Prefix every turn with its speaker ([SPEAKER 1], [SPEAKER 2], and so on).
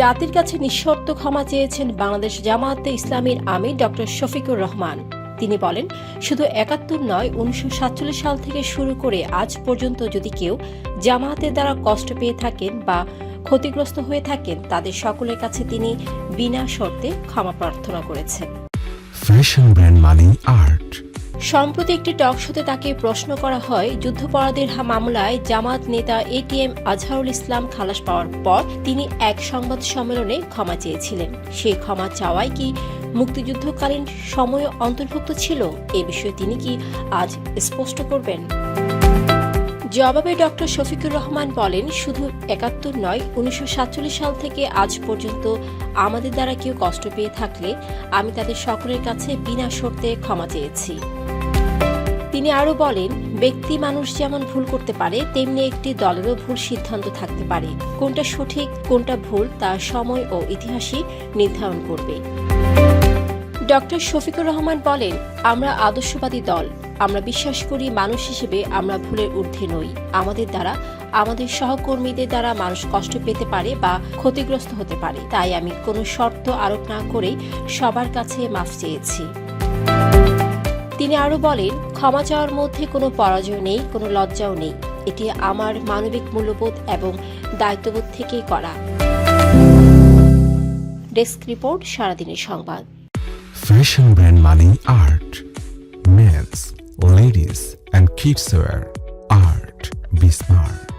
[SPEAKER 1] জাতির কাছে নিঃশর্ত ক্ষমা চেয়েছেন বাংলাদেশ জামায়াতে ইসলামীর আমির ডক্টর শফিকুর রহমান। তিনি বলেন, শুধু একাত্তর নয়, উনিশশো সাল থেকে শুরু করে আজ পর্যন্ত যদি কেউ জামায়াতের দ্বারা কষ্ট পেয়ে থাকেন বা ক্ষতিগ্রস্ত হয়ে থাকেন, তাদের সকলের কাছে তিনি বিনা শর্তে ক্ষমা প্রার্থনা করেছেন।
[SPEAKER 2] ফ্যাশন ব্র্যান্ড মানে আর্ট
[SPEAKER 1] সম্প্রতি একটি টক শোতে তাকে প্রশ্ন করা হয়, যুদ্ধপরাধীর মামলায় জামাত নেতা এটিএম আজহারুল ইসলাম খালাস পাওয়ার পর তিনি এক সংবাদ সম্মেলনে ক্ষমা চেয়েছিলেন। সেই ক্ষমা চাওয়াই কি মুক্তিযুদ্ধকালীন সময় অন্তর্ভুক্ত ছিল? এ বিষয়ে তিনি কি আজ স্পষ্ট করবেন? জবাবে ডক্টর শফিকুর রহমান বলেন, শুধু একাত্তর নয়, উনিশশো সাল থেকে আজ পর্যন্ত আমাদের দ্বারা কেউ কষ্ট পেয়ে থাকলে আমি তাদের সকলের কাছে বিনা শর্তে ক্ষমা চেয়েছি। তিনি আরও বলেন, ব্যক্তি মানুষ যেমন ভুল করতে পারে, তেমনি একটি দলেরও ভুল সিদ্ধান্ত থাকতে পারে। কোনটা সঠিক, কোনটা ভুল তা সময় ও ইতিহাসই নির্ধারণ করবে। ডক্টর শফিকুর রহমান বলেন, আমরা আদর্শবাদী দল। আমরা বিশ্বাস করি মানুষ হিসেবে আমরা ভুলের ঊর্ধ্বে নই। আমাদের দ্বারা, আমাদের সহকর্মীদের দ্বারা মানুষ কষ্ট পেতে পারে বা ক্ষতিগ্রস্ত হতে পারে। তাই আমি কোনো শর্ত আরোপ না করেই সবার কাছে মাফ চেয়েছি। তিনি আরও বলেন ক্ষমা চাওয়ার মধ্যে কোনো পরাজয় নেই, কোনো লজ্জাও নেই। এটি আমার মানবিক মূল্যবোধ এবং দায়িত্ববোধ থেকেই করা। ডেস্ক রিপোর্ট, সারাদিনের সংবাদ।
[SPEAKER 2] ফ্যাশন ব্র্যান্ড মানে art. Men's, ladies, and kids wear art, be smart.